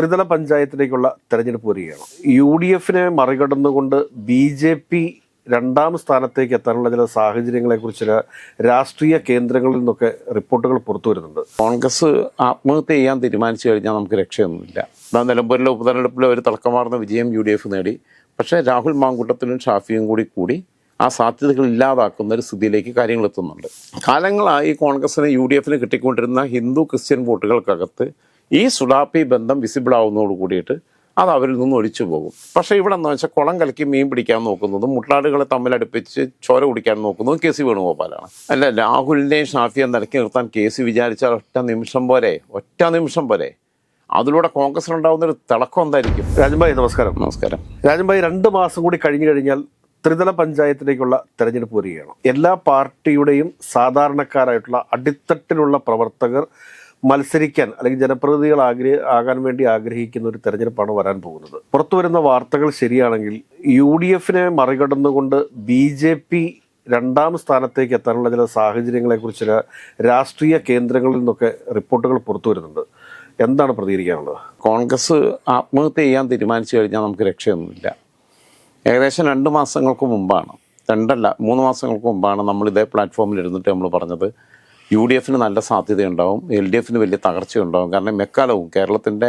ത്രിതല പഞ്ചായത്തിലേക്കുള്ള തെരഞ്ഞെടുപ്പ് വരികയാണ്. യു ഡി എഫിനെ മറികടന്നുകൊണ്ട് ബി ജെ പി രണ്ടാം സ്ഥാനത്തേക്ക് എത്താനുള്ള ചില സാഹചര്യങ്ങളെക്കുറിച്ച് ചില രാഷ്ട്രീയ കേന്ദ്രങ്ങളിൽ നിന്നൊക്കെ റിപ്പോർട്ടുകൾ പുറത്തു വരുന്നുണ്ട്. കോൺഗ്രസ് ആത്മഹത്യ ചെയ്യാൻ തീരുമാനിച്ചു കഴിഞ്ഞാൽ നമുക്ക് രക്ഷയൊന്നുമില്ല. എന്നാൽ നിലമ്പൂരിലെ ഉപതെരഞ്ഞെടുപ്പിൽ ഒരു തിളക്കമാർന്ന വിജയം യു ഡി എഫ് നേടി. പക്ഷേ രാഹുൽ മാങ്കൂട്ടത്തിലും ഷാഫിയും കൂടി കൂടി ആ സാധ്യതകൾ ഇല്ലാതാക്കുന്ന ഒരു സ്ഥിതിയിലേക്ക് കാര്യങ്ങൾ എത്തുന്നുണ്ട്. കാലങ്ങളായി കോൺഗ്രസിന് യു ഡി എഫിന് കിട്ടിക്കൊണ്ടിരുന്ന ഹിന്ദു ക്രിസ്ത്യൻ വോട്ടുകൾക്കകത്ത് ഈ സുഡാപ്പി ബന്ധം വിസിബിൾ ആവുന്നതോട് കൂടിയിട്ട് അത് അവരിൽ നിന്ന് ഒഴിച്ചു പോകും. പക്ഷേ ഇവിടെ എന്താ വെച്ചാൽ കുളം കലക്കി മീൻ പിടിക്കാൻ നോക്കുന്നതും മുട്ടാടുകളെ തമ്മിലടുപ്പിച്ച് ചോര കുടിക്കാൻ നോക്കുന്നതും കെ സി വേണുഗോപാലാണ്. അല്ല രാഹുലിനെയും ഷാഫിയെ നിലക്കി നിർത്താൻ കെ സി വിചാരിച്ചാൽ ഒറ്റ നിമിഷം പോരെ ഒറ്റ നിമിഷം പോരെ. അതിലൂടെ കോൺഗ്രസിനുണ്ടാവുന്ന ഒരു തിളക്കം എന്തായിരിക്കും? രാജൻഭായി നമസ്കാരം. നമസ്കാരം. രാജൻഭായി രണ്ട് മാസം കൂടി കഴിഞ്ഞു കഴിഞ്ഞാൽ ത്രിതല പഞ്ചായത്തിലേക്കുള്ള തെരഞ്ഞെടുപ്പ് വരികയാണ്. എല്ലാ പാർട്ടിയുടെയും സാധാരണക്കാരായിട്ടുള്ള അടിത്തട്ടിലുള്ള പ്രവർത്തകർ മത്സരിക്കാൻ അല്ലെങ്കിൽ ജനപ്രതിനിധികൾ ആഗ്രഹ ആകാൻ വേണ്ടി ആഗ്രഹിക്കുന്ന ഒരു തെരഞ്ഞെടുപ്പാണ് വരാൻ പോകുന്നത്. പുറത്തു വരുന്ന വാർത്തകൾ ശരിയാണെങ്കിൽ യു ഡി എഫിനെ മറികടന്നുകൊണ്ട് ബി ജെ പി രണ്ടാം സ്ഥാനത്തേക്ക് എത്താനുള്ള ചില സാഹചര്യങ്ങളെക്കുറിച്ച് ചില രാഷ്ട്രീയ കേന്ദ്രങ്ങളിൽ നിന്നൊക്കെ റിപ്പോർട്ടുകൾ പുറത്തു വരുന്നുണ്ട്. എന്താണ് പ്രതികരിക്കാനുള്ളത്? കോൺഗ്രസ് ആത്മഹത്യ ചെയ്യാൻ തീരുമാനിച്ചു കഴിഞ്ഞാൽ നമുക്ക് രക്ഷയൊന്നുമില്ല. ഏകദേശം രണ്ട് മാസങ്ങൾക്ക് മുമ്പാണ് രണ്ടല്ല മൂന്ന് മാസങ്ങൾക്ക് മുമ്പാണ് നമ്മൾ ഇതേ പ്ലാറ്റ്ഫോമിൽ ഇരുന്നിട്ട് നമ്മൾ പറഞ്ഞത് യു ഡി എഫിന് നല്ല സാധ്യതയുണ്ടാവും എൽ ഡി എഫിന് വലിയ തകർച്ചയുണ്ടാവും. കാരണം എക്കാലവും കേരളത്തിന്റെ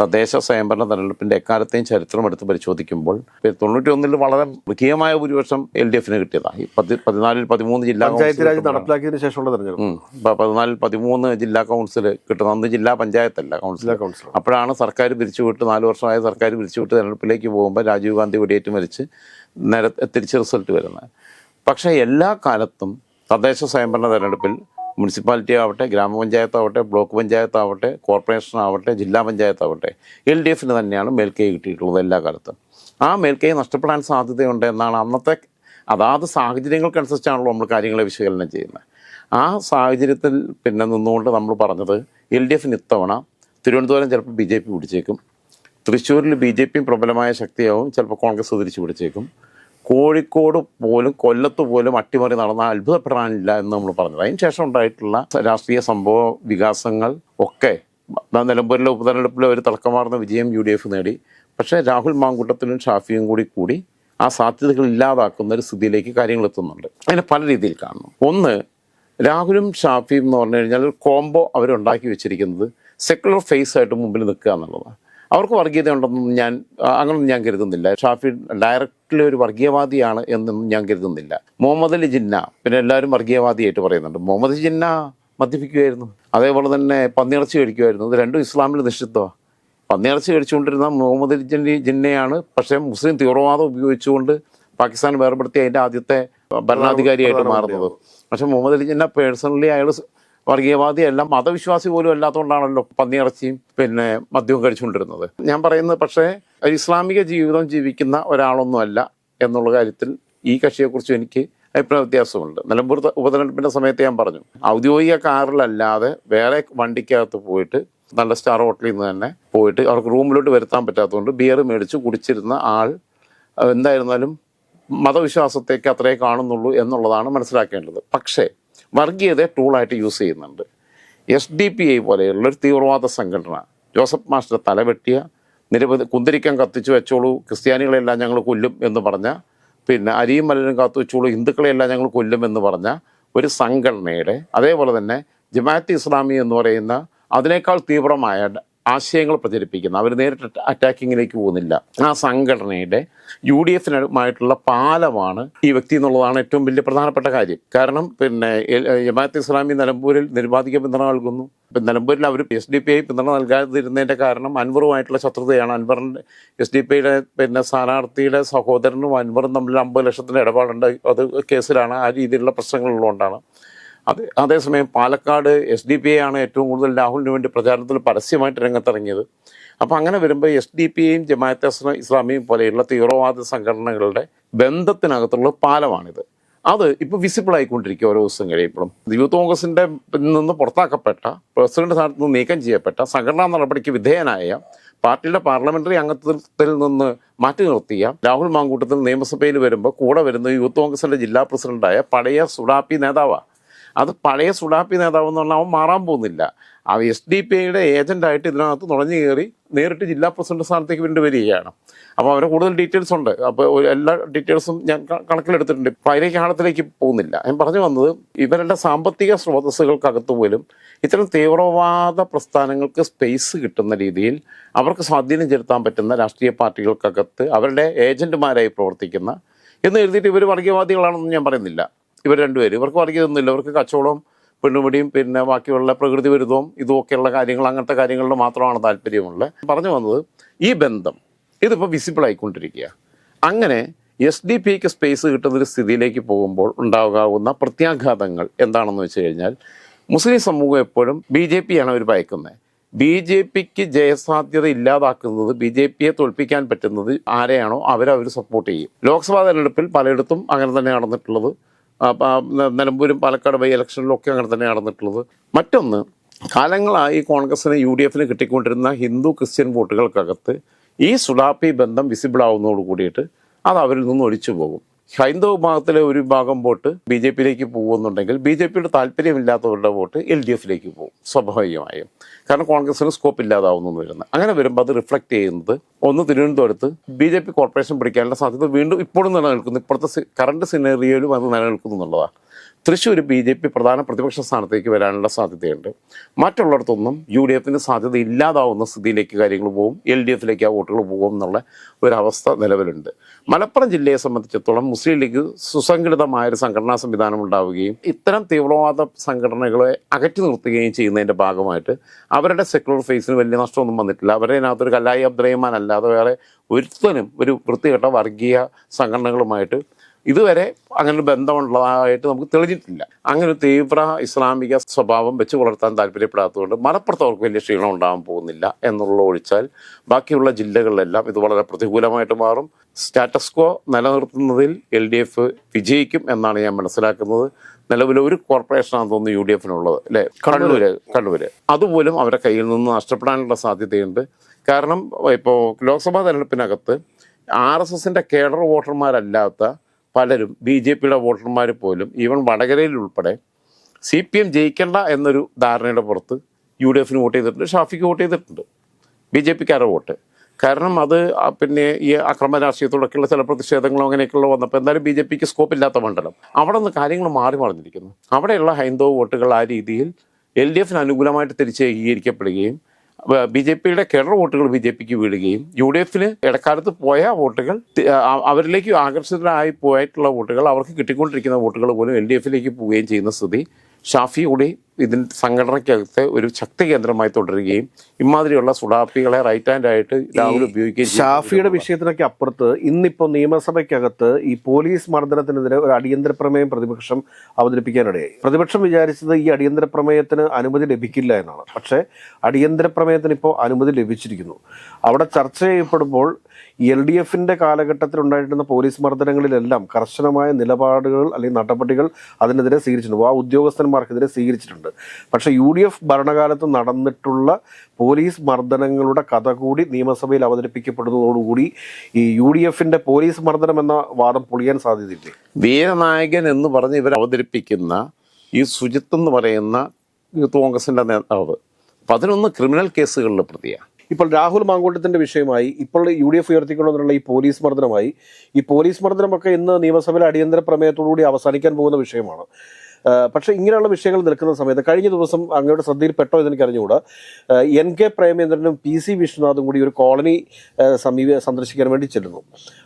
തദ്ദേശ സ്വയംഭരണ തെരഞ്ഞെടുപ്പിന്റെ എക്കാലത്തെയും ചരിത്രം എടുത്ത് പരിശോധിക്കുമ്പോൾ തൊണ്ണൂറ്റി ഒന്നിൽ വളരെ മൃഗീയമായ ഭൂരിപക്ഷം എൽ ഡി എഫിന് കിട്ടിയതാണ്. പതി പതിനാലിൽ പതിമൂന്ന് ജില്ലാ പഞ്ചായത്ത് രാജ് നടപ്പിലാക്കിയതിന് ശേഷമുള്ള തെരഞ്ഞെടുപ്പ്. പതിനാലിൽ പതിമൂന്ന് ജില്ലാ കൗൺസിൽ കിട്ടുന്ന അന്ന് ജില്ലാ പഞ്ചായത്തല്ല കൗൺസിൽ. കൗൺസിൽ. അപ്പോഴാണ് സർക്കാർ പിരിച്ചുവിട്ട് നാല് വർഷമായ സർക്കാർ പിരിച്ചുവിട്ട് തെരഞ്ഞെടുപ്പിലേക്ക് പോകുമ്പോൾ രാജീവ് ഗാന്ധി വെടിയേറ്റ് മരിച്ച് നേരെ തിരിച്ച് റിസൾട്ട് വരുന്നത്. പക്ഷേ എല്ലാ കാലത്തും തദ്ദേശ സ്വയംഭരണ തെരഞ്ഞെടുപ്പിൽ മുനിസിപ്പാലിറ്റി ആവട്ടെ ഗ്രാമപഞ്ചായത്താവട്ടെ ബ്ലോക്ക് പഞ്ചായത്താവട്ടെ കോർപ്പറേഷൻ ആവട്ടെ ജില്ലാ പഞ്ചായത്താവട്ടെ എൽ ഡി എഫിന് തന്നെയാണ് മേൽക്കൈ കിട്ടിയിട്ടുള്ളത് എല്ലാ കാലത്തും. ആ മേൽക്കൈ നഷ്ടപ്പെടാൻ സാധ്യതയുണ്ട് എന്നാണ് അന്നത്തെ അതാത് സാഹചര്യങ്ങൾക്കനുസരിച്ചാണല്ലോ നമ്മൾ കാര്യങ്ങളെ വിശകലനം ചെയ്യുന്നത്. ആ സാഹചര്യത്തിൽ പിന്നെ നിന്നുകൊണ്ട് നമ്മൾ പറഞ്ഞത് എൽ ഡി എഫിന് ഇത്തവണ തിരുവനന്തപുരം ചിലപ്പോൾ ബി ജെ പി പിടിച്ചേക്കും. തൃശ്ശൂരിൽ ബി ജെ പിയും പ്രബലമായ ശക്തിയാവും ചിലപ്പോൾ കോൺഗ്രസ് തിരിച്ചു പിടിച്ചേക്കും. കോഴിക്കോട് പോലും കൊല്ലത്ത് പോലും അട്ടിമറി നടന്ന അത്ഭുതപ്പെടാനില്ല എന്ന് നമ്മൾ പറഞ്ഞത്. അതിന് ശേഷം ഉണ്ടായിട്ടുള്ള രാഷ്ട്രീയ സംഭവ വികാസങ്ങൾ ഒക്കെ നിലമ്പൂരിലെ ഉപതെരഞ്ഞെടുപ്പിൽ ഒരു തിളക്കമാർന്ന വിജയം യു ഡി എഫ് നേടി. പക്ഷേ രാഹുൽ മാങ്കൂട്ടത്തിലും ഷാഫിയും കൂടി കൂടി ആ സാധ്യതകൾ ഇല്ലാതാക്കുന്ന ഒരു സ്ഥിതിയിലേക്ക് കാര്യങ്ങൾ എത്തുന്നുണ്ട്. അതിനെ പല രീതിയിൽ കാണുന്നു. ഒന്ന് രാഹുലും ഷാഫിയും എന്ന് പറഞ്ഞു കഴിഞ്ഞാൽ ഒരു കോംബോ അവരുണ്ടാക്കി വെച്ചിരിക്കുന്നത് സെക്കുലർ ഫേസ് ആയിട്ട് മുമ്പിൽ നിൽക്കുക എന്നുള്ളതാണ്. അവർക്ക് വർഗീയത ഉണ്ടെന്നും ഞാൻ അങ്ങനെ ഞാൻ കരുതുന്നില്ല. ഷാഫി ഡയറക്റ്റ്ലി ഒരു വർഗീയവാദിയാണ് എന്നൊന്നും ഞാൻ കരുതുന്നില്ല. മുഹമ്മദ് അലി ജിന്ന പിന്നെ എല്ലാവരും വർഗീയവാദിയായിട്ട് പറയുന്നുണ്ട്. മുഹമ്മദ് ജിന്ന മദ്യപിക്കുമായിരുന്നു അതേപോലെ തന്നെ പന്നിയിറച്ചി കഴിക്കുമായിരുന്നു ഇത് രണ്ടും ഇസ്ലാമിൽ നിഷിദ്ധമാണ് പന്നിയിറച്ചി കഴിച്ചുകൊണ്ടിരുന്ന മുഹമ്മദ് അലി ജിന്ന ജിന്നയാണ് പക്ഷേ മുസ്ലിം തീവ്രവാദം ഉപയോഗിച്ചുകൊണ്ട് പാകിസ്ഥാൻ വേർപെടുത്തി അതിന്റെ ആദ്യത്തെ ഭരണാധികാരിയായിട്ട് മാറുന്നത്. പക്ഷേ മുഹമ്മദ് അലി ജിന്ന പേഴ്സണലി അയാൾ വർഗീയവാദിയല്ല മതവിശ്വാസി പോലും അല്ലാത്തതുകൊണ്ടാണല്ലോ പന്നിയിറച്ചിയും പിന്നെ മദ്യവും കഴിച്ചുകൊണ്ടിരുന്നത്. ഞാൻ പറയുന്നത് പക്ഷേ ഒരു ഇസ്ലാമിക ജീവിതം ജീവിക്കുന്ന ഒരാളൊന്നുമല്ല എന്നുള്ള കാര്യത്തിൽ ഈ കക്ഷിയെക്കുറിച്ച് എനിക്ക് അഭിപ്രായ വ്യത്യാസമുണ്ട്. നിലമ്പൂർ ഉപതെരഞ്ഞെടുപ്പിന്റെ സമയത്ത് ഞാൻ പറഞ്ഞു ഔദ്യോഗിക കാറിലല്ലാതെ വേറെ വണ്ടിക്കകത്ത് പോയിട്ട് നല്ല സ്റ്റാർ ഹോട്ടലിൽ നിന്ന് തന്നെ പോയിട്ട് അവർക്ക് റൂമിലോട്ട് വരുത്താൻ പറ്റാത്തതുകൊണ്ട് ബിയർ മേടിച്ച് കുടിച്ചിരുന്ന ആൾ എന്തായിരുന്നാലും മതവിശ്വാസത്തേക്ക് അത്രേ കാണുന്നുള്ളൂ എന്നുള്ളതാണ് മനസ്സിലാക്കേണ്ടത്. പക്ഷേ വർഗീയതയെ ടൂളായിട്ട് യൂസ് ചെയ്യുന്നുണ്ട്. എസ് ഡി പി ഐ പോലെയുള്ള ഒരു തീവ്രവാദ സംഘടന. ജോസഫ് മാസ്റ്റർ തലവെട്ടിയ നിരവധി കുന്തിരിക്കം കത്തിച്ചു വെച്ചോളൂ ക്രിസ്ത്യാനികളെല്ലാം ഞങ്ങൾ കൊല്ലും എന്ന് പറഞ്ഞ പിന്നെ അരിയും മലരും കാത്തു വെച്ചോളൂ ഹിന്ദുക്കളെല്ലാം ഞങ്ങൾ കൊല്ലും എന്ന് പറഞ്ഞ ഒരു സംഘടനയുടെ അതേപോലെ തന്നെ ജമാഅത്ത് ഇസ്ലാമി എന്ന് പറയുന്ന അതിനേക്കാൾ തീവ്രമായ ആശയങ്ങൾ പ്രചരിപ്പിക്കുന്ന. അവർ നേരിട്ട് അറ്റ- അറ്റാക്കിങ്ങിലേക്ക് പോകുന്നില്ല. ആ സംഘടനയുടെ യു ഡി എഫിനുമായിട്ടുള്ള പാലമാണ് ഈ വ്യക്തി എന്നുള്ളതാണ് ഏറ്റവും വലിയ പ്രധാനപ്പെട്ട കാര്യം. കാരണം പിന്നെ ജമാഅത്ത് ഇസ്ലാമി നിലമ്പൂരിൽ നിരുപാധിക പിന്തുണ നൽകുന്നു. ഇപ്പം നിലമ്പൂരിൽ അവർ എസ് ഡി പി ഐ പിന്തുണ നൽകാതിരുന്നതിന്റെ കാരണം അൻവറുമായിട്ടുള്ള ശത്രുതയാണ്. അൻവറിന്റെ എസ് ഡി പി ഐയുടെ പിന്നെ സ്ഥാനാർത്ഥിയുടെ സഹോദരനും അൻവറും തമ്മിൽ അമ്പത് ലക്ഷത്തിന്റെ ഇടപാടുണ്ട്. അത് കേസിലാണ് ആ രീതിയിലുള്ള പ്രശ്നങ്ങളുള്ളതുകൊണ്ടാണ് അത് അതേസമയം Palakkad S D P I ആണ് ഏറ്റവും കൂടുതൽ രാഹുലിന് വേണ്ടി പ്രചാരണത്തിൽ പരസ്യമായിട്ട് രംഗത്തിറങ്ങിയത്. അപ്പോൾ അങ്ങനെ വരുമ്പോൾ എസ് ഡി പി ഐയും ജമാഅത്തെ ഇസ്ലാ- ഇസ്ലാമിയും പോലെയുള്ള തീവ്രവാദ സംഘടനകളുടെ ബന്ധത്തിനകത്തുള്ള പാലമാണിത്. അത് ഇപ്പോൾ വിസിബിൾ ആയിക്കൊണ്ടിരിക്കുക ഓരോ ദിവസം കഴിയുമ്പോഴും യൂത്ത് കോൺഗ്രസിന്റെ നിന്ന് പുറത്താക്കപ്പെട്ട പ്രസിഡന്റ് സ്ഥാനത്ത് നിന്ന് നീക്കം ചെയ്യപ്പെട്ട സംഘടനാ നടപടിക്ക് വിധേയനായ പാർട്ടിയുടെ പാർലമെന്ററി അംഗത്വത്തിൽ നിന്ന് മാറ്റി നിർത്തിയ രാഹുൽ മാങ്കൂട്ടത്തിൽ നിയമസഭയിൽ വരുമ്പോൾ കൂടെ വരുന്ന യൂത്ത് കോൺഗ്രസിന്റെ ജില്ലാ പ്രസിഡന്റായ പഴയ സുഡാപ്പി നേതാവാണ്. അത് പഴയ സുഡാപ്പി നേതാവ് എന്ന് പറഞ്ഞാൽ അവൻ മാറാൻ പോകുന്നില്ല. ആ എസ് ഡി പി ഐയുടെ ഏജന്റായിട്ട് ഇതിനകത്ത് നുഴഞ്ഞു കയറി നേരിട്ട് ജില്ലാ പ്രസിഡന്റ് സ്ഥാനത്തേക്ക് വേണ്ടി വരികയാണ്. അപ്പോൾ അവരെ കൂടുതൽ ഡീറ്റെയിൽസ് ഉണ്ട്. അപ്പോൾ എല്ലാ ഡീറ്റെയിൽസും ഞാൻ കണക്കിലെടുത്തിട്ടുണ്ട്. അതിലേക്ക് ആഴത്തിലേക്ക് പോകുന്നില്ല. ഞാൻ പറഞ്ഞു വന്നത് ഇവരുടെ സാമ്പത്തിക സ്രോതസ്സുകൾക്കകത്ത് പോലും ഇത്തരം തീവ്രവാദ പ്രസ്ഥാനങ്ങൾക്ക് സ്പേസ് കിട്ടുന്ന രീതിയിൽ അവർക്ക് സ്വാധീനം ചെലുത്താൻ പറ്റുന്ന രാഷ്ട്രീയ പാർട്ടികൾക്കകത്ത് അവരുടെ ഏജന്റുമാരായി പ്രവർത്തിക്കുന്ന എന്ന് എഴുതിയിട്ട് ഇവർ വർഗീയവാദികളാണെന്ന് ഞാൻ പറയുന്നില്ല. ഇവർ രണ്ടുപേരും. ഇവർക്ക് വർഗീയതൊന്നുമില്ല ഇവർക്ക് കച്ചവടവും പെണ്ണുപിടിയും പിന്നെ ബാക്കിയുള്ള പ്രകൃതി വിരുദ്ധവും ഇതുമൊക്കെയുള്ള കാര്യങ്ങൾ അങ്ങനത്തെ കാര്യങ്ങളിൽ മാത്രമാണ് താല്പര്യമുള്ളത്. പറഞ്ഞു വന്നത് ഈ ബന്ധം ഇതിപ്പോൾ വിസിബിൾ ആയിക്കൊണ്ടിരിക്കുക. അങ്ങനെ എസ് ഡി പിക്ക് സ്പേസ് കിട്ടുന്നൊരു സ്ഥിതിയിലേക്ക് പോകുമ്പോൾ ഉണ്ടാകാവുന്ന പ്രത്യാഘാതങ്ങൾ എന്താണെന്ന് വെച്ച് കഴിഞ്ഞാൽ മുസ്ലിം സമൂഹം എപ്പോഴും ബി ജെ പിയാണ് അവർ ഭയക്കുന്നത്. ബി ജെ പിക്ക് ജയസാധ്യത ഇല്ലാതാക്കുന്നത് ബി ജെ പിയെ തോൽപ്പിക്കാൻ പറ്റുന്നത് ആരെയാണോ അവരവർ സപ്പോർട്ട് ചെയ്യും. ലോക്സഭാ തെരഞ്ഞെടുപ്പിൽ പലയിടത്തും അങ്ങനെ തന്നെ നടന്നിട്ടുള്ളത്. നിലമ്പൂരും പാലക്കാട് ബൈ ഇലക്ഷനിലൊക്കെ അങ്ങനെ തന്നെ നടന്നിട്ടുള്ളത്. മറ്റൊന്ന് കാലങ്ങളായി കോൺഗ്രസിന് യു ഡി എഫിന് കിട്ടിക്കൊണ്ടിരുന്ന ഹിന്ദു ക്രിസ്ത്യൻ വോട്ടുകൾക്കകത്ത് ഈ സുഡാപ്പി ബന്ധം വിസിബിൾ ആവുന്നതോട് കൂടിയിട്ട് അത് അവരിൽ നിന്ന് ഒഴിച്ചു പോകും ഹൈന്ദവ വിഭാഗത്തിലെ ഒരു വിഭാഗം വോട്ട് ബി ജെ പിയിലേക്ക് പോകുന്നുണ്ടെങ്കിൽ ബി ജെ പിയുടെ താല്പര്യമില്ലാത്തവരുടെ വോട്ട് എൽ ഡി എഫിലേക്ക് പോകും സ്വാഭാവികമായും. കാരണം കോൺഗ്രസിന് സ്കോപ്പ് ഇല്ലാതാവുന്നു വരുന്നത്. അങ്ങനെ വരുമ്പോൾ അത് റിഫ്ലക്റ്റ് ചെയ്യുന്നത് ഒന്ന് തിരുവനന്തപുരത്ത് ബി ജെ പി കോർപ്പറേഷൻ പിടിക്കാനുള്ള സാധ്യത വീണ്ടും ഇപ്പോഴും നിലനിൽക്കുന്നു. ഇപ്പോഴത്തെ കറണ്ട് സിനേറിയോയിലും അത് നിലനിൽക്കുന്നു എന്നുള്ളതാണ്. തൃശ്ശൂർ ബി ജെ പി പ്രധാന പ്രതിപക്ഷ സ്ഥാനത്തേക്ക് വരാനുള്ള സാധ്യതയുണ്ട്. മറ്റുള്ളിടത്തൊന്നും യു ഡി എഫിന് സാധ്യത ഇല്ലാതാവുന്ന സ്ഥിതിയിലേക്ക് കാര്യങ്ങൾ പോകും എൽ ഡി എഫിലേക്ക് ആ വോട്ടുകൾ പോകും എന്നുള്ള ഒരവസ്ഥ നിലവിലുണ്ട്. മലപ്പുറം ജില്ലയെ സംബന്ധിച്ചിടത്തോളം മുസ്ലിം ലീഗ് സുസംഘടിതമായ ഒരു സംഘടനാ സംവിധാനം ഉണ്ടാവുകയും ഇത്തരം തീവ്രവാദ സംഘടനകളെ അകറ്റി നിർത്തുകയും ചെയ്യുന്നതിന്റെ ഭാഗമായിട്ട് അവരുടെ സെക്യുലർ ഫേസിന് വലിയ നഷ്ടമൊന്നും വന്നിട്ടില്ല. അവരുടെ അതിനകത്തൊരു കല്ലായി അബ്ദുറഹിമാൻ അല്ലാതെ വേറെ ഒരുത്തനും ഒരു വൃത്തികെട്ട വർഗീയ സംഘടനകളുമായിട്ട് ഇതുവരെ അങ്ങനെ ഒരു ബന്ധമുള്ളതായിട്ട് നമുക്ക് തെളിഞ്ഞിട്ടില്ല. അങ്ങനെ ഒരു തീവ്ര ഇസ്ലാമിക സ്വഭാവം വെച്ച് പുലർത്താൻ താല്പര്യപ്പെടാത്തതുകൊണ്ട് മലപ്പുറത്ത് അവർക്ക് വലിയ ക്ഷീണം ഉണ്ടാകാൻ പോകുന്നില്ല എന്നുള്ള ഒഴിച്ചാൽ ബാക്കിയുള്ള ജില്ലകളിലെല്ലാം ഇത് വളരെ പ്രതികൂലമായിട്ട് മാറും. സ്റ്റാറ്റസ് കോ നിലനിർത്തുന്നതിൽ എൽ ഡി എഫ് വിജയിക്കും എന്നാണ് ഞാൻ മനസ്സിലാക്കുന്നത്. നിലവിൽ ഒരു കോർപ്പറേഷനാണെന്ന് തോന്നുന്നു യു ഡി എഫിനുള്ളത് അല്ലേ? കണ്ണൂര്. കണ്ണൂര് അതുപോലും അവരുടെ കയ്യിൽ നിന്ന് നഷ്ടപ്പെടാനുള്ള സാധ്യതയുണ്ട്. കാരണം ഇപ്പോൾ ലോക്സഭാ തെരഞ്ഞെടുപ്പിനകത്ത് ആർ എസ് എസിന്റെ കേഡർ വോട്ടർമാരല്ലാത്ത പലരും ബി ജെ പിയുടെ വോട്ടർമാർ പോലും ഈവൻ വടകരയിൽ ഉൾപ്പെടെ സി പി എം ജയിക്കണ്ട എന്നൊരു ധാരണയുടെ പുറത്ത് യു ഡി എഫിന് വോട്ട് ചെയ്തിട്ടുണ്ട് ഷാഫിക്ക് വോട്ട് ചെയ്തിട്ടുണ്ട് ബി ജെ പിക്കാരുടെ വോട്ട്. കാരണം അത് പിന്നെ ഈ അക്രമ രാഷ്ട്രീയത്തോടൊക്കെയുള്ള ചില പ്രതിഷേധങ്ങളോ അങ്ങനെയൊക്കെയുള്ള വന്നപ്പോൾ എന്തായാലും ബി ജെ പിക്ക് സ്കോപ്പ് ഇല്ലാത്ത മണ്ഡലം. അവിടെ നിന്ന് കാര്യങ്ങൾ മാറി മറിഞ്ഞിരിക്കുന്നു. അവിടെയുള്ള ഹൈന്ദവ വോട്ടുകൾ ആ രീതിയിൽ എൽ ഡി എഫിന് അനുകൂലമായിട്ട് തിരിച്ച് ഏകീകരിക്കപ്പെടുകയും ബി ജെ പിയുടെ കിണർ വോട്ടുകൾ ബി ജെ പിക്ക് വീഴുകയും യു ഡി എഫിന് ഇടക്കാലത്ത് പോയ വോട്ടുകൾ അവരിലേക്ക് ആകർഷിതരായി പോയിട്ടുള്ള വോട്ടുകൾ അവർക്ക് കിട്ടിക്കൊണ്ടിരിക്കുന്ന വോട്ടുകൾ പോലും എൽ ഡി എഫിലേക്ക് പോവുകയും ചെയ്യുന്ന സ്ഥിതി ഷാഫി കൂടി ഇതിന് സംഘടനയ്ക്കകത്ത് ഒരു ശക്തി കേന്ദ്രമായി തുടരുകയും ഇമാതിരിയുള്ള സുഡാപ്പികളെ റൈറ്റ് ഹാൻഡ് ആയിട്ട് രാഹുൽ ഉപയോഗിക്കുകയും. ഷാഫിയുടെ വിഷയത്തിനൊക്കെ അപ്പുറത്ത് ഇന്നിപ്പോൾ നിയമസഭയ്ക്കകത്ത് ഈ പോലീസ് മർദ്ദനത്തിനെതിരെ ഒരു അടിയന്തര പ്രമേയം പ്രതിപക്ഷം അവതരിപ്പിക്കാനിടയായി. പ്രതിപക്ഷം വിചാരിച്ചത് ഈ അടിയന്തര പ്രമേയത്തിന് അനുമതി ലഭിക്കില്ല എന്നാണ്. പക്ഷേ അടിയന്തര പ്രമേയത്തിന് ഇപ്പോൾ അനുമതി ലഭിച്ചിരിക്കുന്നു. അവിടെ ചർച്ച ചെയ്യപ്പെടുമ്പോൾ എൽ ഡി എഫിന്റെ കാലഘട്ടത്തിൽ ഉണ്ടായിരുന്ന പോലീസ് മർദ്ദനങ്ങളിലെല്ലാം കർശനമായ നിലപാടുകൾ അല്ലെങ്കിൽ നടപടികൾ അതിനെതിരെ സ്വീകരിച്ചിട്ടുണ്ട്. ആ ഉദ്യോഗസ്ഥന്മാർക്കെതിരെ സ്വീകരിച്ചിട്ടുണ്ട്. പക്ഷേ യു ഡി എഫ് ഭരണകാലത്ത് നടന്നിട്ടുള്ള പോലീസ് മർദ്ദനങ്ങളുടെ കഥ കൂടി നിയമസഭയിൽ അവതരിപ്പിക്കപ്പെടുന്നതോടുകൂടി ഈ യു ഡി എഫിന്റെ പോലീസ് മർദ്ദനം എന്ന വാദം പൊളിയാൻ സാധ്യതയില്ലേ? വീരനായകൻ എന്ന് പറഞ്ഞ് ഇവർ അവതരിപ്പിക്കുന്ന ഈ സുജിത്ത് എന്ന് പറയുന്ന യൂത്ത് കോൺഗ്രസിന്റെ നേതാവ് പതിനൊന്ന് ക്രിമിനൽ കേസുകളിൽ പ്രതിയാണ്. ഇപ്പോൾ രാഹുൽ മാങ്കൂട്ടത്തിന്റെ വിഷയമായി ഇപ്പോൾ യു ഡി എഫ് ഉയർത്തിക്കൊണ്ടുവന്നുള്ള ഈ പോലീസ് മർദ്ദനമായി ഈ പോലീസ് മർദ്ദനമൊക്കെ ഇന്ന് നിയമസഭയിലെ അടിയന്തര പ്രമേയത്തോടുകൂടി അവസാനിക്കാൻ പോകുന്ന വിഷയമാണ്. പക്ഷേ ഇങ്ങനെയുള്ള വിഷയങ്ങൾ നിൽക്കുന്ന സമയത്ത് കഴിഞ്ഞ ദിവസം അങ്ങയുടെ ശ്രദ്ധയിൽപ്പെട്ടോ എനിക്ക് അറിഞ്ഞുകൂടാ. എൻ കെ പ്രേമേന്ദ്രനും പി സി വിശ്വനാഥും കൂടി ഒരു കോളനി സമീപ സന്ദർശിക്കാൻ വേണ്ടി ചെല്ലുന്നു.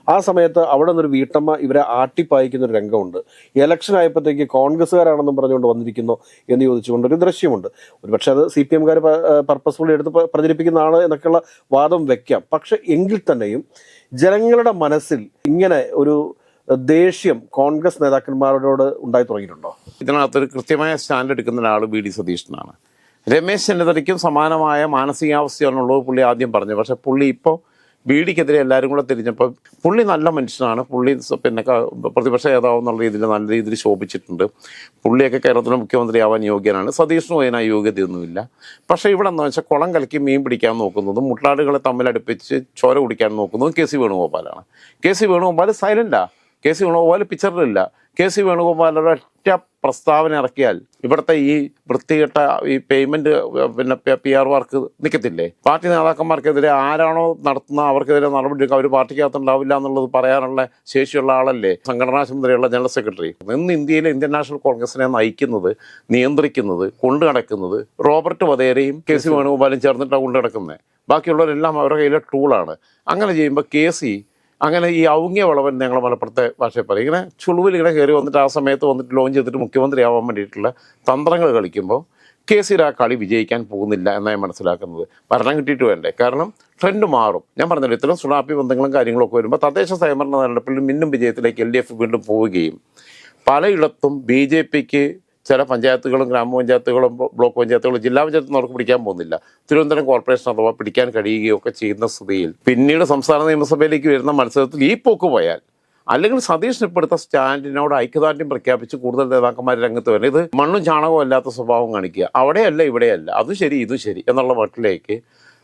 ആ സമയത്ത് അവിടെ നിന്നൊരു വീട്ടമ്മ ഇവരെ ആട്ടിപ്പായിക്കുന്ന ഒരു രംഗമുണ്ട്. ഇലക്ഷൻ ആയപ്പോഴത്തേക്ക് കോൺഗ്രസ്സുകാരാണെന്നും പറഞ്ഞുകൊണ്ട് വന്നിരിക്കുന്നു എന്ന് ചോദിച്ചുകൊണ്ട് ഒരു ദൃശ്യമുണ്ട്. ഒരുപക്ഷെ അത് സി പി എംകാർ പർപ്പസ്ഫുള്ളി എടുത്ത് പ്ര- പ്രചരിപ്പിക്കുന്നതാണ് എന്നൊക്കെയുള്ള വാദം വെക്കാം. പക്ഷെ എങ്കിൽ തന്നെയും ജനങ്ങളുടെ മനസ്സിൽ ഇങ്ങനെ ഒരു ദേഷ്യം കോൺഗ്രസ് നേതാക്കന്മാരോട് ഉണ്ടായി തുടങ്ങിയിട്ടുണ്ടോ? ഇതിനകത്തൊരു കൃത്യമായ സ്റ്റാൻഡ് എടുക്കുന്ന ഒരാൾ ബി ഡി സതീശനാണ്. രമേശ് ചെന്നിത്തലയ്ക്കും സമാനമായ മാനസികാവസ്ഥയാണുള്ളത് പുള്ളി ആദ്യം പറഞ്ഞു പക്ഷേ പുള്ളി ഇപ്പോൾ ബി ഡിക്കെതിരെ എല്ലാവരും കൂടെ തിരിഞ്ഞപ്പോൾ പുള്ളി നല്ല മനുഷ്യനാണ്. പുള്ളി പിന്നെ പ്രതിപക്ഷ നേതാവ് എന്നുള്ള രീതിയിൽ നല്ല രീതിയിൽ ശോഭിച്ചിട്ടുണ്ട്. പുള്ളിയൊക്കെ കേരളത്തിലെ മുഖ്യമന്ത്രിയാവാൻ യോഗ്യനാണ്. സതീഷിനും അതിനായി യോഗ്യതയൊന്നുമില്ല. പക്ഷേ ഇവിടെ എന്താ വെച്ചാൽ കുളം കലക്കി മീൻ പിടിക്കാൻ നോക്കുന്നതും മുട്ടാടുകളെ തമ്മിലടുപ്പിച്ച് ചോര കുടിക്കാൻ നോക്കുന്നതും കെ സി വേണുഗോപാലാണ്. കെ സി വേണുഗോപാൽ സൈലന്റാ കെ സി വേണുഗോപാൽ പിക്ചറിലില്ല. കെ സി വേണുഗോപാൽ ഒരൊറ്റ പ്രസ്താവന ഇറക്കിയാൽ ഇവിടുത്തെ ഈ വൃത്തികെട്ട ഈ പേയ്മെന്റ് പിന്നെ പി ആർ വർക്ക് നിൽക്കത്തില്ലേ പാർട്ടി നേതാക്കന്മാർക്കെതിരെ ആരാണോ നടത്തുന്ന അവർക്കെതിരെ നടപടി എടുക്കുക അവർ പാർട്ടിക്കകത്തുണ്ടാവില്ല എന്നുള്ളത് പറയാനുള്ള ശേഷിയുള്ള ആളല്ലേ സംഘടനാ ചുമതലയുള്ള ജനറൽ സെക്രട്ടറി. ഇന്ന് ഇന്ത്യയിലെ ഇന്ത്യൻ നാഷണൽ കോൺഗ്രസിനെ നയിക്കുന്നത് നിയന്ത്രിക്കുന്നത് കൊണ്ടു നടക്കുന്നത് റോബർട്ട് വധേരയും കെ സി വേണുഗോപാലും ചേർന്നിട്ടാണ് കൊണ്ടു നടക്കുന്നത് ബാക്കിയുള്ളവരെല്ലാം അവരുടെ കയ്യിലെ ടൂളാണ് അങ്ങനെ ചെയ്യുമ്പോൾ കെ സി അങ്ങനെ ഈ ഔങ്ങിയ വളവൻ ഞങ്ങൾ മലപ്പുറത്തെ ഭാഷയിൽ പറയും. ഇങ്ങനെ ചുളുവിൽ ഇങ്ങനെ കയറി വന്നിട്ട് ആ സമയത്ത് വന്നിട്ട് ലോഞ്ച് ചെയ്തിട്ട് മുഖ്യമന്ത്രി ആവാൻ വേണ്ടിയിട്ടുള്ള തന്ത്രങ്ങൾ കളിക്കുമ്പോൾ കെ സി ആ കളി വിജയിക്കാൻ പോകുന്നില്ല എന്നാണ് ഞാൻ മനസ്സിലാക്കുന്നത്. ഭരണം കിട്ടിയിട്ട് വേണ്ടേ? കാരണം ട്രെൻഡ് മാറും. ഞാൻ പറഞ്ഞല്ലോ ഇത്തരം സുണാപ്പി ബന്ധങ്ങളും കാര്യങ്ങളൊക്കെ വരുമ്പോൾ തദ്ദേശ സ്വയംഭരണ തെരഞ്ഞെടുപ്പിൽ മിന്നും വിജയത്തിലേക്ക് എൽ ഡി എഫ് വീണ്ടും പോവുകയും പലയിടത്തും ബി ജെ പിക്ക് ചില പഞ്ചായത്തുകളും ഗ്രാമപഞ്ചായത്തുകളും ബ്ലോക്ക് പഞ്ചായത്തുകളും ജില്ലാ പഞ്ചായത്തും അവർക്ക് പിടിക്കാൻ പോകുന്നില്ല. തിരുവനന്തപുരം കോർപ്പറേഷൻ അഥവാ പിടിക്കാൻ കഴിയുകയോ ഒക്കെ ചെയ്യുന്ന സ്ഥിതിയിൽ പിന്നീട് സംസ്ഥാന നിയമസഭയിലേക്ക് വരുന്ന മത്സരത്തിൽ ഈ പോക്ക് പോയാൽ അല്ലെങ്കിൽ സതീഷിന് ഇപ്പോഴത്തെ സ്റ്റാൻഡിനോട് ഐക്യദാർഢ്യം പ്രഖ്യാപിച്ച് കൂടുതൽ നേതാക്കന്മാർ രംഗത്ത് വരുന്നത് ഇത് മണ്ണും ചാണകവും അല്ലാത്ത സ്വഭാവം കാണിക്കുക. അവിടെയല്ല ഇവിടെയല്ല. അത് ശരി ഇത് ശരി എന്നുള്ള മട്ടിലേക്ക്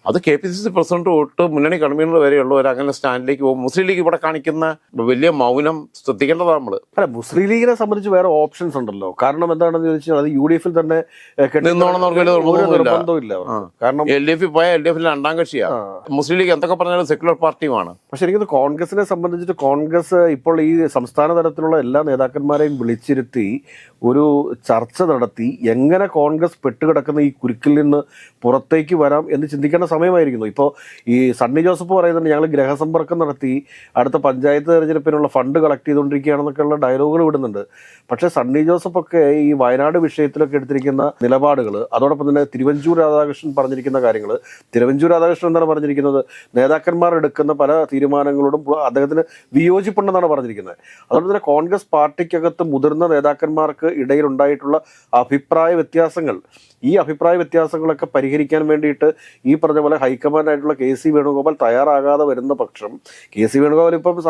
അത് K P C C president തൊട്ട് മുന്നണി കൺവീനർ വരെയുള്ളവർ അങ്ങനെ സ്റ്റാൻഡിലേക്ക് പോകും. മുസ്ലിം ലീഗ് ഇവിടെ കാണിക്കുന്ന വലിയ മൗനം ശ്രദ്ധിക്കേണ്ടതാണ് നമ്മൾ അല്ല മുസ്ലിം ലീഗിനെ സംബന്ധിച്ച് വേറെ ഓപ്ഷൻസ് ഉണ്ടല്ലോ. കാരണം എന്താണെന്ന് ചോദിച്ചാൽ അത് യു ഡി എഫിൽ തന്നെ. നിർബന്ധമില്ല കാരണം എൽ ഡി എഫിൽ പോയാൽ എൽ ഡി എഫിൽ രണ്ടാം കക്ഷിയാണ് മുസ്ലിം ലീഗ് എന്തൊക്കെ പറഞ്ഞാലും സെക്യുലർ പാർട്ടിയുമാണ്. പക്ഷെ എനിക്കത് കോൺഗ്രസിനെ സംബന്ധിച്ചിട്ട് കോൺഗ്രസ് ഇപ്പോൾ ഈ സംസ്ഥാന തലത്തിലുള്ള എല്ലാ നേതാക്കന്മാരെയും വിളിച്ചിരുത്തി ഒരു ചർച്ച നടത്തി എങ്ങനെ കോൺഗ്രസ് പെട്ടുകിടക്കുന്ന ഈ കുരുക്കിൽ നിന്ന് പുറത്തേക്ക് വരാം എന്ന് ചിന്തിക്കേണ്ട സമയമായിരിക്കുന്നു. ഇപ്പോൾ ഈ സണ്ണി ജോസഫ് പറയുന്നുണ്ട് ഞങ്ങൾ ഗ്രഹസമ്പർക്കം നടത്തി അടുത്ത പഞ്ചായത്ത് തെരഞ്ഞെടുപ്പിനുള്ള ഫണ്ട് കളക്ട് ചെയ്തുകൊണ്ടിരിക്കുകയാണെന്നൊക്കെയുള്ള ഡയലോഗുകൾ വിടുന്നുണ്ട്. പക്ഷേ സണ്ണി ജോസഫ് ഒക്കെ ഈ വയനാട് വിഷയത്തിലൊക്കെ എടുത്തിരിക്കുന്ന നിലപാടുകൾ അതോടൊപ്പം തന്നെ തിരുവഞ്ചൂർ രാധാകൃഷ്ണൻ പറഞ്ഞിരിക്കുന്ന കാര്യങ്ങൾ തിരുവഞ്ചൂർ രാധാകൃഷ്ണൻ എന്താണ് പറഞ്ഞിരിക്കുന്നത്? നേതാക്കന്മാർ എടുക്കുന്ന പല തീരുമാനങ്ങളോടും അദ്ദേഹത്തിന് വിയോജിപ്പുണ്ടെന്നാണ് പറഞ്ഞിരിക്കുന്നത്. അതോടൊപ്പം തന്നെ കോൺഗ്രസ് പാർട്ടിക്കകത്ത് മുതിർന്ന നേതാക്കന്മാർക്ക് ഇടയിലുണ്ടായിട്ടുള്ള അഭിപ്രായ വ്യത്യാസങ്ങൾ ഈ അഭിപ്രായ വ്യത്യാസങ്ങളൊക്കെ പരിഹരിക്കാൻ വേണ്ടിയിട്ട് ഈ പറഞ്ഞ പോലെ ഹൈക്കമാൻഡായിട്ടുള്ള കെ സി വേണുഗോപാൽ തയ്യാറാകാതെ വരുന്ന പക്ഷം കെ സി വേണുഗോപാൽ ഇപ്പം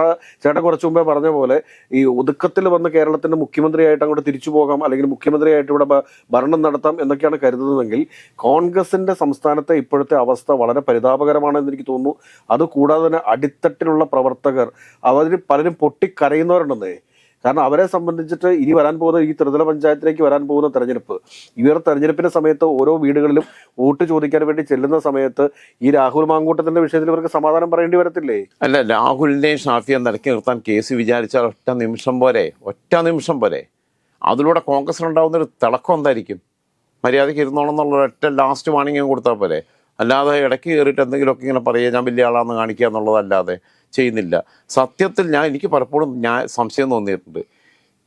ചേട്ടൻ കുറച്ചു മുമ്പേ പറഞ്ഞ പോലെ ഈ ഒതുക്കത്തിൽ വന്ന കേരളത്തിന്റെ മുഖ്യമന്ത്രിയായിട്ട് അങ്ങോട്ട് തിരിച്ചു പോകാം അല്ലെങ്കിൽ മുഖ്യമന്ത്രിയായിട്ട് ഇവിടെ ഭരണം നടത്താം എന്നൊക്കെയാണ് കരുതുന്നതെങ്കിൽ കോൺഗ്രസിന്റെ സംസ്ഥാനത്തെ ഇപ്പോഴത്തെ അവസ്ഥ വളരെ പരിതാപകരമാണെന്ന് എനിക്ക് തോന്നുന്നു. അതുകൂടാതെ തന്നെ അടിത്തട്ടിലുള്ള പ്രവർത്തകർ അവർ പലരും പൊട്ടിക്കരയുന്നവരുണ്ടെന്നേ കാരണം അവരെ സംബന്ധിച്ചിട്ട് ഇനി വരാൻ പോകുന്ന ഈ ത്രിതല പഞ്ചായത്തിലേക്ക് വരാൻ പോകുന്ന തെരഞ്ഞെടുപ്പ് ഇവർ തെരഞ്ഞെടുപ്പിന്റെ സമയത്ത് ഓരോ വീടുകളിലും വോട്ട് ചോദിക്കാൻ വേണ്ടി ചെല്ലുന്ന സമയത്ത് ഈ രാഹുൽ മാങ്കൂട്ടത്തിന്റെ വിഷയത്തിൽ ഇവർക്ക് സമാധാനം പറയേണ്ടി വരത്തില്ലേ? അല്ല രാഹുലിനെയും ഷാഫിയെ നിലക്കി നിർത്താൻ കേസ് വിചാരിച്ചാൽ ഒറ്റ നിമിഷം പോരെ ഒറ്റ നിമിഷം പോരെ. അതിലൂടെ കോൺഗ്രസിനുണ്ടാവുന്ന ഒരു തിളക്കം എന്തായിരിക്കും? മര്യാദയ്ക്ക് ഇരുന്നോണം എന്നുള്ള ഒറ്റ ലാസ്റ്റ് വാണിംഗ് കൊടുത്താൽ പോരെ. അല്ലാതെ ഇടയ്ക്ക് കയറിയിട്ട് എന്തെങ്കിലുമൊക്കെ ഇങ്ങനെ പറയുക ഞാൻ വലിയ ആളാണെന്ന് കാണിക്കുക എന്നുള്ളതല്ലാതെ ചെയ്യുന്നില്ല. സത്യത്തിൽ ഞാൻ എനിക്ക് പലപ്പോഴും ഞാൻ സംശയം തോന്നിയിട്ടുണ്ട്.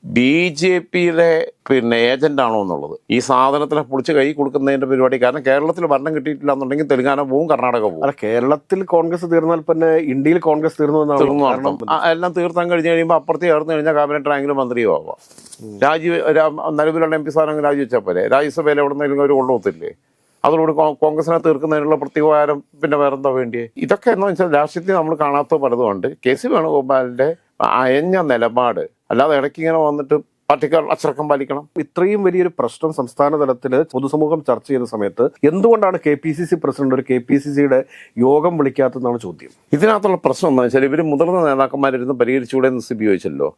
ബി ജെ പിയുടെ പിന്നെ ഏജന്റാണോ എന്നുള്ളത്. ഈ സാധനത്തിനെ പൊളിച്ച് കൈ കൊടുക്കുന്നതിന്റെ പരിപാടി കാരണം കേരളത്തിൽ ഭരണം കിട്ടിയിട്ടില്ല എന്നുണ്ടെങ്കിൽ തെലുങ്കാന പോവും കർണാടക പോവും. അല്ല കേരളത്തിൽ കോൺഗ്രസ് തീർന്നാൽ പിന്നെ ഇന്ത്യയിൽ കോൺഗ്രസ് തീർന്നു തീർന്നു കാരണം എല്ലാം തീർത്താൻ കഴിഞ്ഞ് കഴിയുമ്പോൾ അപ്പുറത്ത് ചേർന്ന് കഴിഞ്ഞാൽ ക്യാബിനറ്റ് റാങ്കിലും മന്ത്രിയോ ആവാം. രാജീവ് നിലവിലുള്ള എം പി സ്ഥാനം രാജിവെച്ചാൽ പോരെ. രാജ്യസഭയിൽ എവിടെ നിന്നെങ്കിലും ഒരു കൊണ്ടുപോകത്തില്ലേ അതോടുകൂടി കോ- കോൺഗ്രസിനെ തീർക്കുന്നതിനുള്ള പ്രത്യേകകാരം പിന്നെ വേറെന്താ വേണ്ടിയേ? ഇതൊക്കെ എന്ന് വെച്ചാൽ രാഷ്ട്രീയത്തിൽ നമ്മൾ കാണാത്ത പലതുമുണ്ട്. കെ സി വേണുഗോപാലിന്റെ അയഞ്ഞ നിലപാട് അല്ലാതെ ഇടയ്ക്ക് ഇങ്ങനെ വന്നിട്ട് പാർട്ടിക്കാർ അച്ചടക്കം പാലിക്കണം. ഇത്രയും വലിയൊരു പ്രശ്നം സംസ്ഥാന തലത്തിൽ പൊതുസമൂഹം ചർച്ച ചെയ്യുന്ന സമയത്ത് എന്തുകൊണ്ടാണ് K P C C president ഒരു കെ പി സി സിയുടെ യോഗം വിളിക്കാത്തതെന്നാണ് ചോദ്യം. ഇതിനകത്തുള്ള പ്രശ്നം എന്താ വെച്ചാൽ ഇവർ മുതിർന്ന നേതാക്കന്മാരിരുന്ന് പരിഹരിച്ചുകൂടെ എന്ന് സിബി ചോദിച്ചല്ലോ.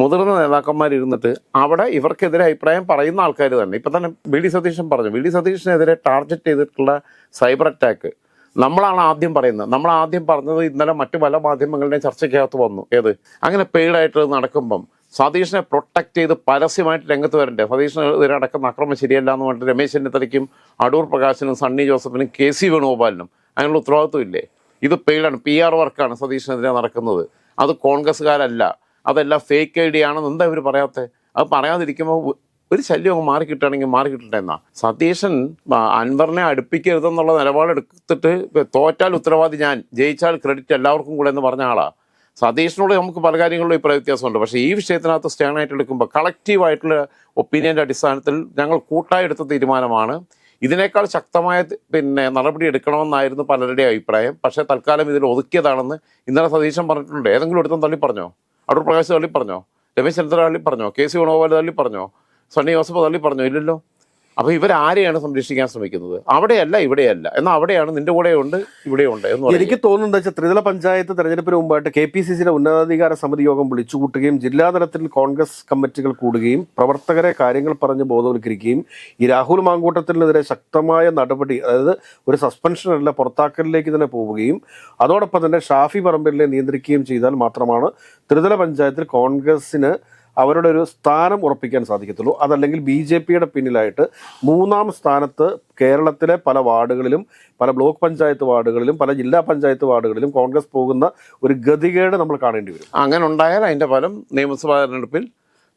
മുതിർന്ന നേതാക്കന്മാരിരുന്നിട്ട് അവിടെ ഇവർക്കെതിരെ അഭിപ്രായം പറയുന്ന ആൾക്കാർ തന്നെ. ഇപ്പം തന്നെ വി ഡി സതീശൻ പറഞ്ഞു. വി ഡി സതീശനെതിരെ ടാർഗറ്റ് ചെയ്തിട്ടുള്ള സൈബർ അറ്റാക്ക്. നമ്മളാണ് ആദ്യം പറയുന്നത്. നമ്മൾ ആദ്യം പറഞ്ഞത് ഇന്നലെ മറ്റു പല മാധ്യമങ്ങളുടെയും ചർച്ചയ്ക്കകത്ത് വന്നു. ഏത്? അങ്ങനെ പെയ്ഡായിട്ട് നടക്കുമ്പം സതീഷിനെ പ്രൊട്ടക്ട് ചെയ്ത് പരസ്യമായിട്ട് രംഗത്ത് വരണ്ടേ? സതീഷിന് അടക്കുന്ന അക്രമം ശരിയല്ല എന്ന് പറഞ്ഞിട്ട് രമേശ് ചെന്നിത്തലയ്ക്കും അടൂർ പ്രകാശിനും സണ്ണി ജോസഫിനും കെ സി വേണുഗോപാലിനും അതിനുള്ള ഉത്തരവാദിത്വം ഇല്ലേ? ഇത് പെയ്ഡാണ്. പി ആർ വർക്കാണ് സതീഷിനെതിരെ നടക്കുന്നത്. അത് കോൺഗ്രസ്സുകാരല്ല. അതെല്ലാം ഫേക്ക് ഐ ഡി ആണെന്ന് എന്താ ഇവർ പറയാത്തത് അത് പറയാതിരിക്കുമ്പോൾ ഒരു ശല്യം അങ്ങ് മാറി കിട്ടുകയാണെങ്കിൽ മാറി കിട്ടട്ടെ എന്നാ. സതീശൻ അൻവറിനെ അടുപ്പിക്കരുതെന്നുള്ള നിലപാടെടുത്തിട്ട് തോറ്റാൽ ഉത്തരവാദി ഞാൻ ജയിച്ചാൽ ക്രെഡിറ്റ് എല്ലാവർക്കും കൂടെ എന്ന് പറഞ്ഞ ആളാ. സതീഷിനോട് നമുക്ക് പല കാര്യങ്ങളിലും ഇപ്പോൾ വ്യത്യാസമുണ്ട് പക്ഷേ ഈ വിഷയത്തിനകത്ത് സ്റ്റേൺ ആയിട്ട് എടുക്കുമ്പോൾ കളക്റ്റീവായിട്ടുള്ള ഒപ്പീനിയന്റെ അടിസ്ഥാനത്തിൽ ഞങ്ങൾ കൂട്ടായി എടുത്ത തീരുമാനമാണ്. ഇതിനേക്കാൾ ശക്തമായ പിന്നെ നടപടി എടുക്കണമെന്നായിരുന്നു പലരുടെയും അഭിപ്രായം. പക്ഷേ തൽക്കാലം ഇതിൽ ഒതുക്കിയതാണെന്ന് ഇന്നലെ സതീശൻ പറഞ്ഞിട്ടുണ്ട്. ഏതെങ്കിലും എടുത്തും തള്ളി പറഞ്ഞോ? അടൂർ പ്രകാശ് തള്ളി പറഞ്ഞോ? രമേശ് ചെന്നിത്തല തള്ളി പറഞ്ഞോ? കെ സി വേണുഗോപാൽ തള്ളി പറഞ്ഞോ? സണ്ണി ജോസഫ് തള്ളി പറഞ്ഞോ? ഇല്ലല്ലോ. അപ്പോൾ ഇവരാരെയാണ് സംരക്ഷിക്കാൻ ശ്രമിക്കുന്നത്? അവിടെയല്ല ഇവിടെയല്ല. എന്നാൽ അവിടെയാണ് നിന്റെ കൂടെ ഉണ്ട് ഇവിടെ ഉണ്ട് എന്ന് എനിക്ക് തോന്നുന്നത് വെച്ചാൽ ത്രിതല പഞ്ചായത്ത് തെരഞ്ഞെടുപ്പിന് മുമ്പായിട്ട് കെ പി സി സിയുടെ ഉന്നതാധികാര സമിതി യോഗം വിളിച്ചുകൂട്ടുകയും ജില്ലാതലത്തിൽ കോൺഗ്രസ് കമ്മിറ്റികൾ കൂടുകയും പ്രവർത്തകരെ കാര്യങ്ങൾ പറഞ്ഞ് ബോധവൽക്കരിക്കുകയും ഈ രാഹുൽ മാങ്കൂട്ടത്തിനെതിരെ ശക്തമായ നടപടി അതായത് ഒരു സസ്പെൻഷൻ അല്ല പുറത്താക്കലിലേക്ക് തന്നെ പോവുകയും അതോടൊപ്പം തന്നെ ഷാഫി പറമ്പലിനെ നിയന്ത്രിക്കുകയും ചെയ്താൽ മാത്രമാണ് ത്രിതല പഞ്ചായത്തിൽ കോൺഗ്രസിന് അവരുടെ ഒരു സ്ഥാനം ഉറപ്പിക്കാൻ സാധിക്കത്തുള്ളൂ. അതല്ലെങ്കിൽ ബി ജെ പിയുടെ പിന്നിലായിട്ട് മൂന്നാം സ്ഥാനത്ത് കേരളത്തിലെ പല വാർഡുകളിലും പല ബ്ലോക്ക് പഞ്ചായത്ത് വാർഡുകളിലും പല ജില്ലാ പഞ്ചായത്ത് വാർഡുകളിലും കോൺഗ്രസ് പോകുന്ന ഒരു ഗതികേട് നമ്മൾ കാണേണ്ടി വരും. അങ്ങനെ ഉണ്ടായാൽ അതിന്റെ ഫലം നിയമസഭാ തെരഞ്ഞെടുപ്പിൽ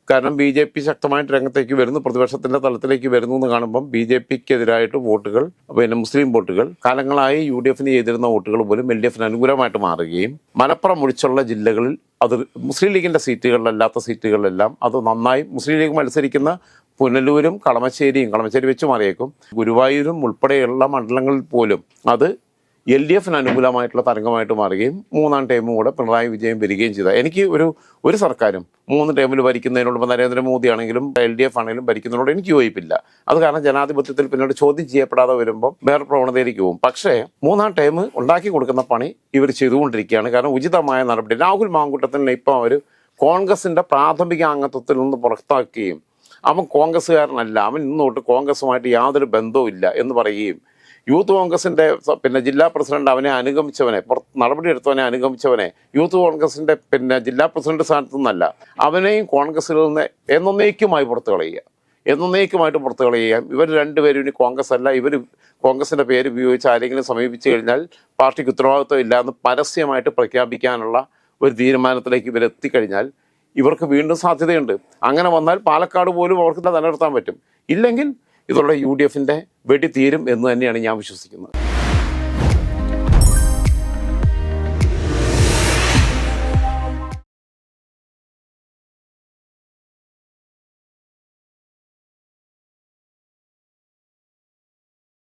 കാരണം ബി ജെ പി ശക്തമായിട്ട് രംഗത്തേക്ക് വരുന്നു പ്രതിപക്ഷത്തിന്റെ തലത്തിലേക്ക് വരുന്നു എന്ന് കാണുമ്പം ബി ജെ പിക്ക് എതിരായിട്ട് വോട്ടുകൾ പിന്നെ മുസ്ലിം വോട്ടുകൾ കാലങ്ങളായി യു ഡി എഫിന് ചെയ്തിരുന്ന വോട്ടുകൾ പോലും എൽ ഡി എഫിന് അനുകൂലമായിട്ട് മാറുകയും മലപ്പുറം ഒഴിച്ചുള്ള ജില്ലകളിൽ അത് മുസ്ലിം ലീഗിന്റെ സീറ്റുകളിലല്ലാത്ത സീറ്റുകളിലെല്ലാം അത് നന്നായി മുസ്ലിം ലീഗ് മത്സരിക്കുന്ന പുനലൂരും കളമശ്ശേരിയും കളമശ്ശേരി വെച്ച് മാറിയേക്കും. ഗുരുവായൂരും ഉൾപ്പെടെയുള്ള മണ്ഡലങ്ങളിൽ പോലും അത് എൽ ഡി എഫിന് അനുകൂലമായിട്ടുള്ള തരംഗമായിട്ട് മാറുകയും മൂന്നാം ടൈമും കൂടെ പിണറായി വിജയൻ വരികയും ചെയ്ത. എനിക്ക് ഒരു ഒരു സർക്കാരും മൂന്ന് ടൈമിൽ ഭരിക്കുന്നതിനോട് നരേന്ദ്രമോദി ആണെങ്കിലും എൽ ഡി എഫ് ആണെങ്കിലും ഭരിക്കുന്നതിനോട് എനിക്ക് യോജിപ്പില്ല. അത് കാരണം ജനാധിപത്യത്തിൽ പിന്നീട് ചോദ്യം ചെയ്യപ്പെടാതെ വരുമ്പോൾ വേറെ പ്രവണതയിലേക്ക് പോകും. പക്ഷേ മൂന്നാം ടൈം ഉണ്ടാക്കി കൊടുക്കുന്ന പണി ഇവർ ചെയ്തുകൊണ്ടിരിക്കുകയാണ്. കാരണം ഉചിതമായ നടപടി. രാഹുൽ മാങ്കൂട്ടത്തിന് ഇപ്പം അവർ കോൺഗ്രസിന്റെ പ്രാഥമിക അംഗത്വത്തിൽ നിന്ന് പുറത്താക്കുകയും അവൻ കോൺഗ്രസ്സുകാരനല്ല. അവൻ ഇന്ന് തൊട്ട് കോൺഗ്രസുമായിട്ട് യാതൊരു ബന്ധവും ഇല്ല എന്ന് പറയുകയും യൂത്ത് കോൺഗ്രസിന്റെ പിന്നെ ജില്ലാ പ്രസിഡന്റ് അവനെ അനുഗമിച്ചവനെ നടപടിയെടുത്തവനെ അനുഗമിച്ചവനെ യൂത്ത് കോൺഗ്രസിന്റെ പിന്നെ ജില്ലാ പ്രസിഡന്റ് സ്ഥാനത്തു നിന്നല്ല അവനെയും കോൺഗ്രസിൽ നിന്ന് എന്നേക്കുമായി പുറത്തു കളയുക. എന്നേക്കുമായിട്ട് പുറത്തു കളയുക. ഇവർ രണ്ടുപേരും ഇനി കോൺഗ്രസ് അല്ല. ഇവർ കോൺഗ്രസിന്റെ പേര് ഉപയോഗിച്ച് ആരെങ്കിലും സമീപിച്ചു കഴിഞ്ഞാൽ പാർട്ടിക്ക് ഉത്തരവാദിത്വം ഇല്ല എന്ന് പരസ്യമായിട്ട് പ്രഖ്യാപിക്കാനുള്ള ഒരു തീരുമാനത്തിലേക്ക് ഇവർ എത്തിക്കഴിഞ്ഞാൽ ഇവർക്ക് വീണ്ടും സാധ്യതയുണ്ട്. അങ്ങനെ വന്നാൽ പാലക്കാട് പോലും അവർക്ക് നിലനിർത്താൻ പറ്റും. ഇല്ലെങ്കിൽ ഇതോടെ യു ഡി എഫിന്റെ വെടി തീരും എന്ന് തന്നെയാണ് ഞാൻ വിശ്വസിക്കുന്നത്.